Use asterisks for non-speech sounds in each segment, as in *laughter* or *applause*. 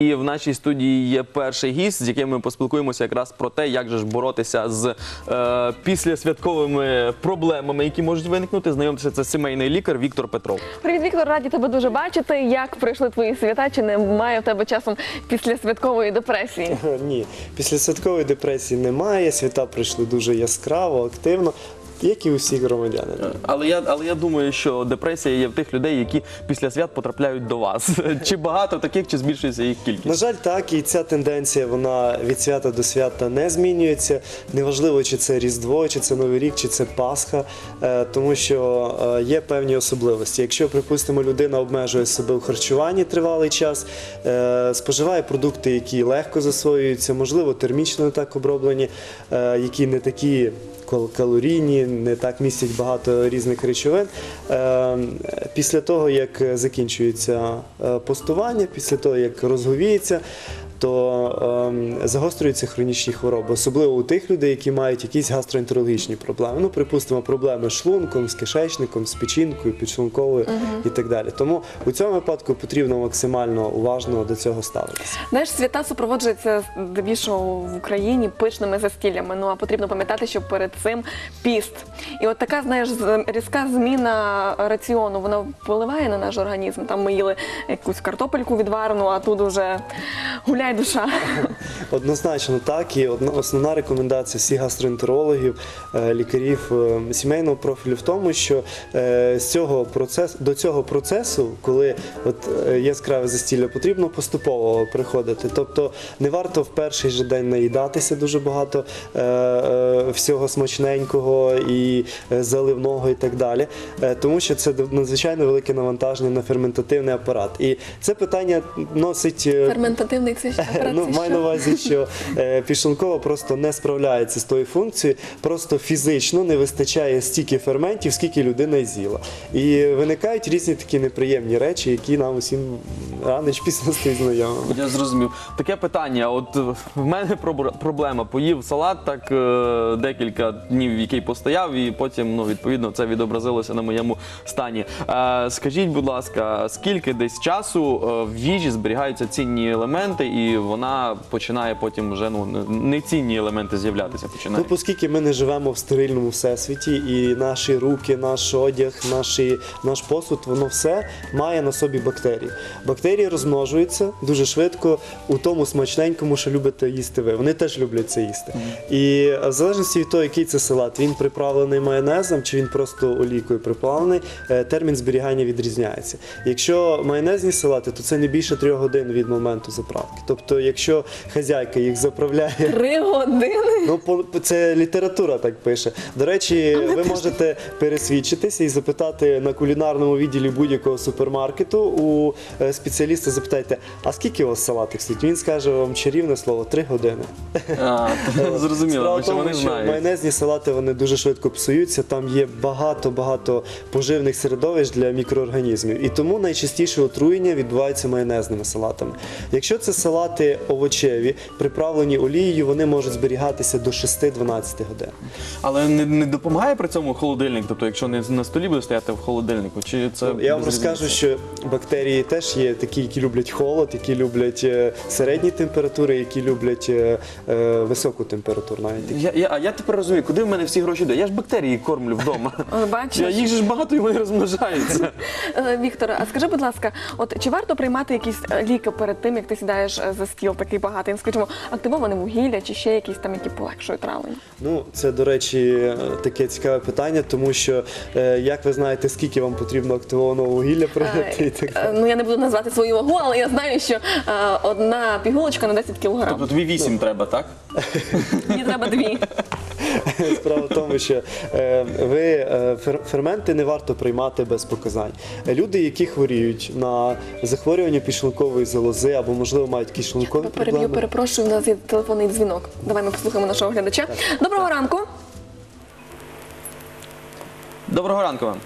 І в нашій студії є перший гість, з яким ми поспілкуємося якраз про те, як же ж боротися з е, післясвятковими проблемами, які можуть виникнути. Знайомтеся, це сімейний лікар Віктор Петров. Привіт, Віктор, раді тебе дуже бачити. Як пройшли твої свята? Чи немає в тебе часом після святкової депресії? *laughs* Ні, після святкової депресії немає. Свята пройшли дуже яскраво, активно, як і усі громадяни. Але я, але я думаю, що депресія є в тих людей, які після свят потрапляють до вас. *laughs* Чи багато таких, чи збільшується їх кількість? На жаль, так, і ця тенденція вона від свята до свята не змінюється. Неважливо, чи це Різдво, чи це Новий рік, чи це Пасха, е, тому що е, є певні особливості. Якщо, припустимо, людина обмежує себе у харчуванні тривалий час, е, споживає продукти, які легко засвоюються, можливо, термічно не так оброблені, е, які не такі. Кал- Калорійні, не так містять багато різних речовин. Е, Після того, як закінчується е, постування, після того, як розговіється, то ем, загострюються хронічні хвороби, особливо у тих людей, які мають якісь гастроентерологічні проблеми. Ну, припустимо, проблеми з шлунком, з кишечником, з печінкою, підшлунковою і так далі. Тому у цьому випадку потрібно максимально уважно до цього ставитися. Знаєш, свята супроводжуються здебільшого в Україні пишними застіллями. Ну а потрібно пам'ятати, що перед цим піст. І от така, знаєш, різка зміна раціону, вона впливає на наш організм. Там ми їли якусь картопельку відварену, а тут уже гуляй душа. Однозначно так. І одна основна рекомендація всіх гастроентерологів, е, лікарів е, сімейного профілю в тому, що е, з цього процесу до цього процесу, коли от яскраве застілля, потрібно поступово приходити. Тобто не варто в перший же день наїдатися дуже багато всього смачненького і заливного і так далі, тому що це надзвичайно велике навантаження на ферментативний апарат. І це питання носить Ферментативний ж *laughs* апарат. Ну, маю на увазі, що е, підшлункова просто не справляється з тою функцією, просто фізично не вистачає стільки ферментів, скільки людина з'їла. І виникають різні такі неприємні речі, які нам усім рано чи пізно стають знайомими. Я зрозумів. Таке питання. От в мене проблема. Поїв салат так е, декілька днів, який постояв, і потім, ну, відповідно, це відобразилося на моєму стані. Е, скажіть, будь ласка, скільки десь часу в їжі зберігаються цінні елементи, і вона починає потім вже ну не цінні елементи з'являтися. Ну, Починають. оскільки ми не живемо в стерильному всесвіті, і наші руки, наш одяг, наші, наш посуд, воно все має на собі бактерії. Бактерії розмножуються дуже швидко у тому смачненькому, що любите їсти ви. Вони теж люблять це їсти. І в залежності від того, який це салат, він приправлений майонезом чи він просто олійкою приправлений, е, термін зберігання відрізняється. Якщо майонезні салати, то це не більше трьох годин від моменту заправки. Тобто, якщо хазяйка їх заправляє. Три години. Ну, по- це література так пише. До речі, ви можете пересвідчитися і запитати на кулінарному відділі будь-якого супермаркету у е, спеціаліста, запитайте, а скільки у вас салатик стоїть? Він скаже вам чарівне слово три години. А, *laughs* *laughs* зрозуміло, Справа в що тому, вони що знають. майонезні салати вони дуже швидко псуються. Там є багато-багато поживних середовищ для мікроорганізмів. І тому найчастіше отруєння відбувається майонезними салатами. Якщо це салати овочеві, приправлені олією, вони можуть зберігатися до 6-12 годин. Але не, не допомагає при цьому холодильник, тобто, якщо не на столі буде стояти в холодильнику, чи це Ну, Я вам розкажу, що бактерії теж є такі, які люблять холод, які люблять е, середні температури, які люблять е, е, високу температуру навіть. Я, я, а я тепер розумію, куди в мене всі гроші йдуть? Я ж бактерії кормлю вдома. *laughs* Я, їх же ж багато і вони розмножаються. *laughs* Е, Вікторе, а скажи, будь ласка, от чи варто приймати якісь ліки перед тим, як ти сідаєш за стіл такий багатий? Ну, Скажімо, активоване вугілля чи ще якісь там, які полегшують травлення? Ну, це, до речі, е, таке цікаве питання, тому що, е, як ви знаєте, скільки вам потрібно активованого вугілля прийняти і так Е. Ну я не буду назвати свою вагу, але я знаю, що е, одна пігулочка на 10 кілограм. Тобто тобі вісім треба, так? Мені треба дві. *laughs* Справа в тому, що е, ви е, фер- ферменти не варто приймати без показань. Е, Люди, які хворіють на захворювання підшлункової залози або, можливо, мають якісь шлункові Переб'ю, проблеми. Перепрошую, у нас є телефонний дзвінок. Давай ми послухаємо нашого глядача. Доброго ранку. Доброго ранку вам.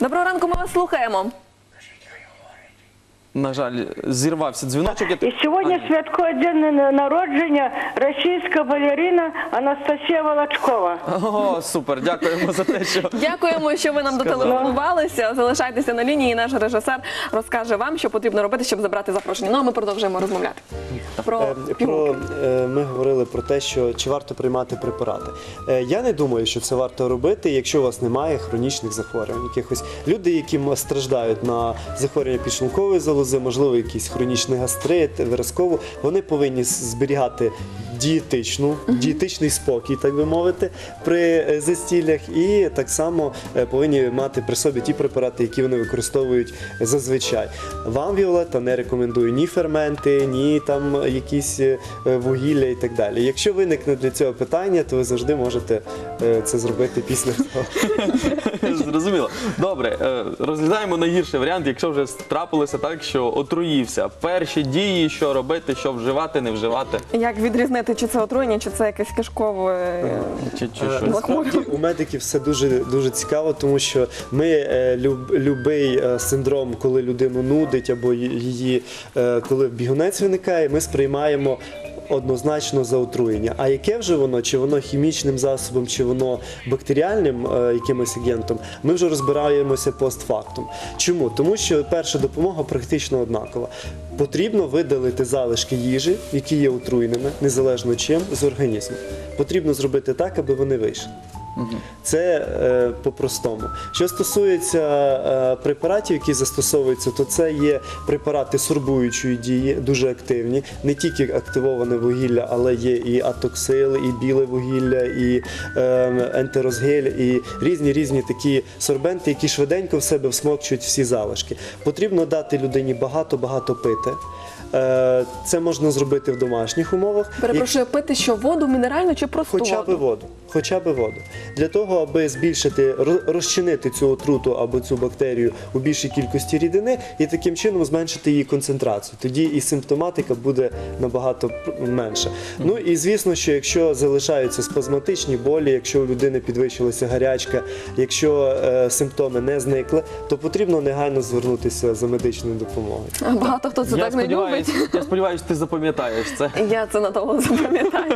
Доброго ранку, ми вас слухаємо. На жаль, зірвався дзвіночок. І сьогодні святкує день народження російська балерина Анастасія Волочкова. О, супер, дякуємо за те, що Дякуємо, що ви нам дотелефонувалися. Залишайтеся на лінії. і Наш режисер розкаже вам, що потрібно робити, щоб забрати запрошення. Ну а ми продовжуємо розмовляти. Про Е. Про е, ми говорили про те, що чи варто приймати препарати. Е, Я не думаю, що це варто робити, якщо у вас немає хронічних захворювань. Якихось люди, які страждають на захворювання підшлункової залози, можливо, якийсь хронічний гастрит, виразково, вони повинні зберігати дієтичну, дієтичний спокій, так би мовити, при е, застіллях, і так само е, повинні мати при собі ті препарати, які вони використовують зазвичай. Вам Віолетта не рекомендую ні ферменти, ні там якісь е, вугілля і так далі. Якщо виникне для цього питання, то ви завжди можете це зробити після *laughs* того. Зрозуміло. Добре, розглядаємо найгірший варіант, якщо вже трапилося так, що отруївся. Перші дії, що робити, що вживати, не вживати, Як відрізнити, чи це отруєння, чи це якесь кишкове е, чи, чи Е, щось. Насправді у медиків все дуже дуже цікаво, тому що ми е, люб, любий е, синдром, коли людину нудить або ї- її, е, коли бігунець виникає, ми сприймаємо. Однозначно за отруєння. А яке вже воно, чи воно хімічним засобом, чи воно бактеріальним е, якимось агентом, ми вже розбираємося постфактум. Чому? Тому що перша допомога практично однакова. Потрібно видалити залишки їжі, які є отруєними, незалежно чим, з організму. Потрібно зробити так, аби вони вийшли. Це е, по-простому. Що стосується е, препаратів, які застосовуються, то це є препарати сорбуючої дії, дуже активні. Не тільки активоване вугілля, але є і атоксил, і біле вугілля, і е, ентерозгель, і різні різні такі сорбенти, які швиденько в себе всмокчують всі залишки. Потрібно дати людині багато-багато пити. Е, Це можна зробити в домашніх умовах. перепрошую, пити що воду, мінеральну чи просто Хоча б воду? Хоча б воду. Для того, аби збільшити, ро- розчинити цю отруту або цю бактерію у більшій кількості рідини і таким чином зменшити її концентрацію. Тоді і симптоматика буде набагато менша. Ну і звісно, що якщо залишаються спазматичні болі, якщо у людини підвищилася гарячка, якщо е, симптоми не зникли, то потрібно негайно звернутися за медичною допомогою. Багато хто це Я так не любить. я сподіваюся, ти запам'ятаєш це. Я це надовго запам'ятаю.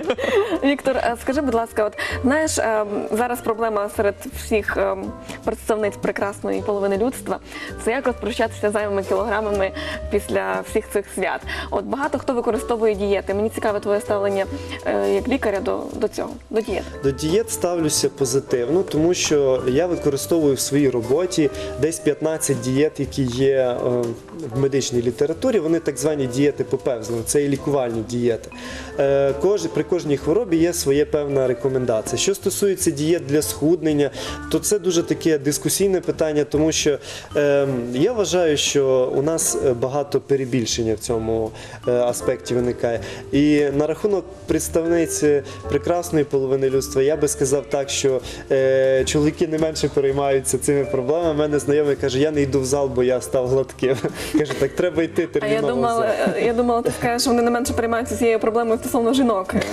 Віктор, е, скажи, будь ласка, от знаєш, е, зараз проблема серед всіх е, представниць прекрасної половини людства це як розпрощатися зайвими кілограмами після всіх цих свят. От багато хто використовує дієти. Мені цікаве твоє ставлення е, як лікаря до, до цього, до дієт. До дієт ставлюся позитивно, тому що я використовую в своїй роботі десь 15 дієт, які є в медичній літературі. Вони так звані дієти попевзли, це і лікувальні дієти. При кожній хворобі є своє певна рекомендація. Що стосується дієт для схуднення, то це дуже таке дискусійне питання, тому що е, я вважаю, що у нас е, багато перебільшення в цьому е, аспекті виникає. І на рахунок представниць е, прекрасної половини людства, я би сказав так, що е, чоловіки не менше переймаються цими проблемами. У мене знайомий каже, я не йду в зал, бо я став гладким. *laughs* Каже, так треба йти А терміново. я думала, е, я думала, ти скажеш, що вони не менше приймаються цією проблемою стосовно жінок. *laughs*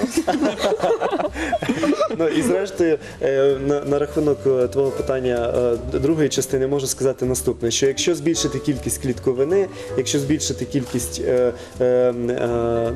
Ну і зрештою, е, на, рахунок е, твого питання е, другої частини можу сказати наступне: що якщо збільшити кількість клітковини, якщо збільшити кількість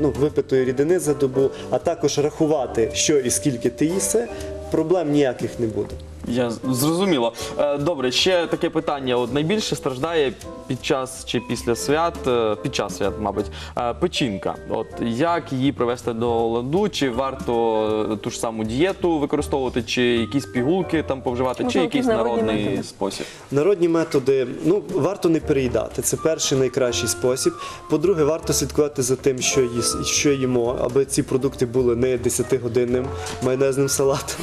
ну, випитої рідини за добу, а також рахувати, що і скільки ти їси, проблем ніяких не буде. Я зрозуміло. Е, Добре, ще таке питання. От найбільше страждає під час чи після свят, е, під час свят, мабуть, е, печінка. От як її привести до ладу? Чи варто е, ту ж саму дієту використовувати, чи якісь пігулки там повживати, Можливо, чи якісь якийсь народні народний методи. спосіб? Народні методи, ну варто не переїдати. Це перший найкращий спосіб. По-друге, варто слідкувати за тим, що їс, що їмо, аби ці продукти були не 10-годинним майонезним салатом.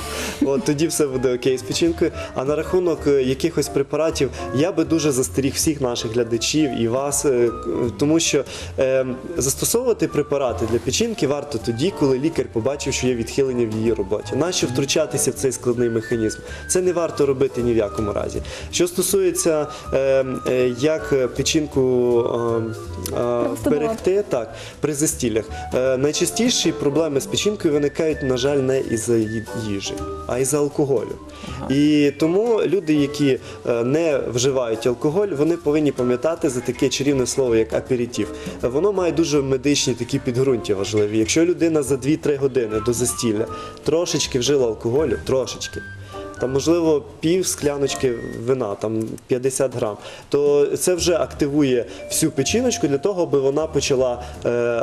От тоді все буде окей з печінкою. А на рахунок е, якихось препаратів я би дуже застеріг всіх наших глядачів і вас, е, тому що е, застосовувати препарати для печінки варто тоді, коли лікар побачив, що є відхилення в її роботі. Нащо втручатися в цей складний механізм? Це не варто робити ні в якому разі. Що стосується е, е, як печінку е, е, Просто так при застіллях. Найчастіші проблеми з печінкою виникають, на жаль, не із-за їжі, а із-за алкоголю. І тому люди, які е, не вживають алкоголь, вони повинні пам'ятати за таке чарівне слово, як аперітив. Е, Воно має дуже медичні такі підґрунтя важливі. Якщо людина за 2-3 години до застілля трошечки вжила алкоголю, трошечки. Там, можливо, пів скляночки вина, там 50 грам, то це вже активує всю печіночку для того, аби вона почала е,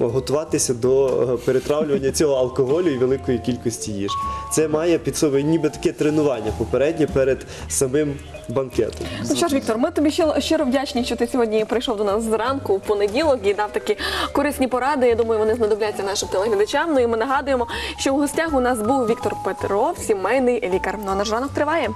готуватися до е, перетравлювання цього алкоголю і великої кількості їж. Це має під собою ніби таке тренування попереднє перед самим банкетом. Ну що ж, Віктор, ми тобі щиро, щиро вдячні, що ти сьогодні прийшов до нас зранку в понеділок і дав такі корисні поради. Я думаю, вони знадобляться нашим телеглядачам. Ну і ми нагадуємо, що в гостях у нас був Віктор Петров, сімейний лікар. Ну а наш ранок триває.